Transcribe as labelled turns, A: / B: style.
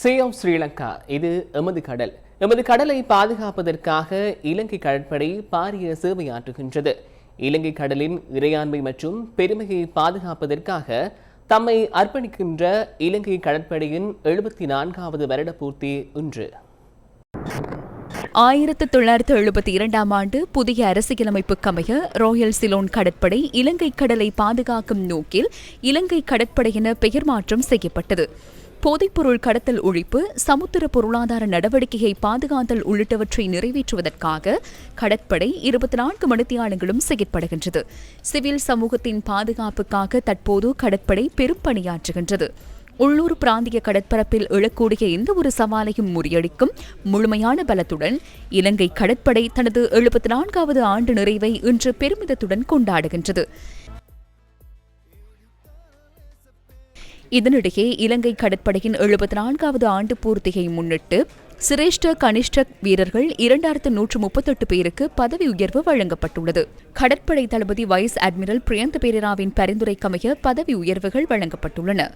A: சே of Sri Lanka. இது எமது கடல். எமது கடலை பாதுகாப்பதற்காக இலங்கை கடற்படை பாரிய சேவையாற்றுகின்றது. இலங்கை கடலின் இறையாண்மை மற்றும் பெருமையை பாதுகாப்பதற்காக தம்மை அர்ப்பணிக்கின்ற இலங்கை கடற்படையின் எழுபத்தி நான்காவது வருட பூர்த்தி இன்று.
B: ஆயிரத்து தொள்ளாயிரத்து எழுபத்தி இரண்டாம் ஆண்டு புதிய அரசியலமைப்புக்கமைய ராயல் சிலோன் கடற்படை இலங்கை கடலை பாதுகாக்கும் நோக்கில் இலங்கை கடற்படை என பெயர் மாற்றம் செய்யப்பட்டது. போதைப்பொருள் கடத்தல் ஒழிப்பு சமுத்திர பொருளாதார நடவடிக்கையை பாதுகாத்தல் உள்ளிட்டவற்றை நிறைவேற்றுவதற்காக கடற்படை இருபத்தி நான்கு மணித்தியாலங்களும் செயற்படுகின்றது சிவில் சமூகத்தின் பாதுகாப்புக்காக தற்போது கடற்படை பெரும் பணியாற்றுகின்றது. உள்ளூர் பிராந்திய கடற்பரப்பில் எழக்கூடிய எந்த ஒரு சவாலையும் முறியடிக்கும் முழுமையான பலத்துடன் இலங்கை கடற்படை தனது எழுபத்தி நான்காவது ஆண்டு நிறைவை இன்று பெருமிதத்துடன் கொண்டாடுகின்றது. இதனிடையே இலங்கை கடற்படையின் எழுபத்தி நான்காவது ஆண்டு பூர்த்தியை முன்னிட்டு சிரேஷ்ட கனிஷ்ட வீரர்கள் இரண்டாயிரத்து நூற்று முப்பத்தெட்டு பேருக்கு பதவி உயர்வு வழங்கப்பட்டுள்ளது. கடற்படை தளபதி வைஸ் அட்மிரல் பிரியந்த பேரராவின் பரிந்துரைக்கமைய பதவி உயர்வுகள் வழங்கப்பட்டுள்ளன.